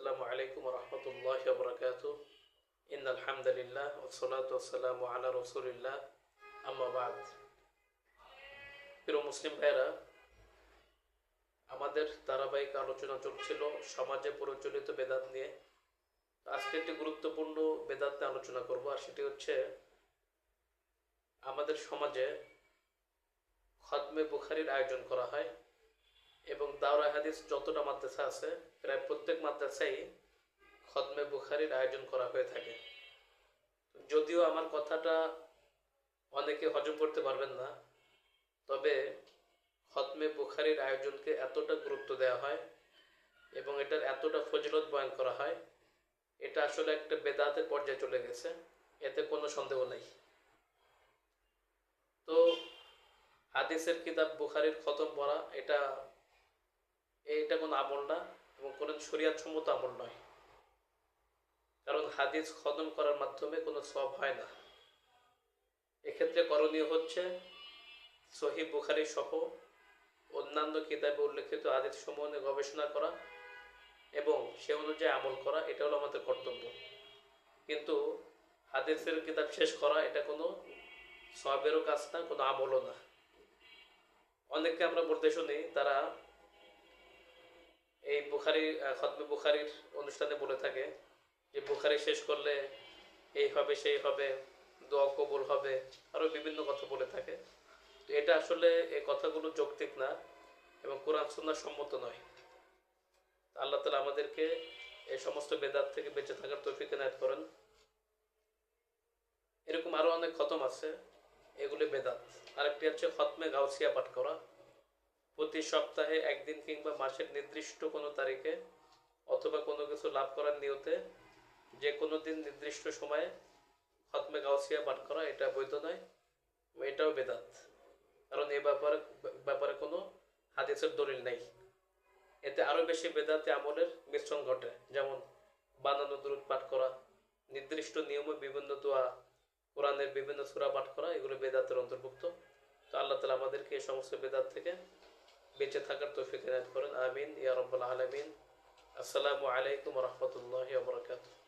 আসসালামু আলাইকুম রহমতুল্লাহ বরকাত ইন আলহামদুলিল্লাহ ওসলাত ওসালাম আলা রসুলিল্লাহ। প্রিয় মুসলিম ভাইরা আমাদের ধারাবাহিক আলোচনা চলছিল সমাজে প্রচলিত বেদাত নিয়ে। আজকে একটি গুরুত্বপূর্ণ বেদাত নিয়ে আলোচনা করব, আর সেটি হচ্ছে আমাদের সমাজে খদমে বুখারির আয়োজন করা হয়। এবং দাওরা হাদিস যতটা মাদ্রাসা আছে, প্রায় প্রত্যেক মাদ্রাসায় খতমে বুখারির আয়োজন করা হয়ে থাকে। যদিও আমার কথাটা অনেকে হজম করতে পারবেন না, তবে খতমে বুখারির আয়োজনকে এতটা গুরুত্ব দেওয়া হয় এবং এটার এতটা ফজিলত বয়ন করা হয়, এটা আসলে একটা বেদাতের পর্যায়ে চলে গেছে, এতে কোনো সন্দেহ নেই। তো হাদিসের কিতাব বুখারির খতম পড়া, এটা এটা কোনো আমল না এবং কোনো শরিয়াত সম্মত আমল নয়। কারণ হাদিস খতম করার মাধ্যমে কোনো সব হয় না। এক্ষেত্রে করণীয় হচ্ছে সহি বুখারি সহ অন্যান্য কিতাবে উল্লেখিত হাদিস সমূহ নিয়ে গবেষণা করা এবং সে অনুযায়ী আমল করা, এটা হলো আমাদের কর্তব্য। কিন্তু হাদিসের কিতাব শেষ করা, এটা কোনো সবেরও কাজ না, কোনো আমলও না। অনেককে আমরা বলতে শুনি, তারা এই বুখারি খতমে বুখারির অনুষ্ঠানে বলে থাকে যে বুখারি শেষ করলে এই হবে, সেই হবে, দোয়া কবুল হবে, আরও বিভিন্ন কথা বলে থাকে। তো এটা আসলে এই কথাগুলো যৌক্তিক না এবং কোরআন সুন্নাহ সম্মত নয়। আল্লাহ তালা আমাদেরকে এই সমস্ত বেদাত থেকে বেঁচে থাকার তৌফিক নায়ত করেন। এরকম আরও অনেক খতম আছে, এগুলি বেদাত। আরেকটি হচ্ছে খতমে গাউসিয়া পাঠ করা। প্রতি সপ্তাহে একদিন কিংবা মাসের নির্দিষ্ট কোনো তারিখে অথবা কোনো কিছু লাভ করার নিয়তে যে কোনো দিন নির্দিষ্ট সময়ে খতমে গাউসিয়া পাঠ করা এটা বৈধ নয়, এটাও বেদাত। কারণ এ ব্যাপারে ব্যাপারে কোনো হাদিসের দলিল নেই। এতে আরও বেশি বেদাতে আমলের মিশ্রণ ঘটে, যেমন বানানো দূরত পাঠ করা, নির্দিষ্ট নিয়মে বিভিন্ন দোয়া, কোরআনের বিভিন্ন সুরা পাঠ করা, এগুলো বেদাতের অন্তর্ভুক্ত। তো আল্লাহ তালা আমাদেরকে এই সমস্ত বেদাত থেকে বেঁচে থাকার তৌফিক এনায়ত করেন আমিন ইয়া রব্বাল আলমিন আসসালামু আলাইকুম রহমতুল্লাহ বরকাতুহ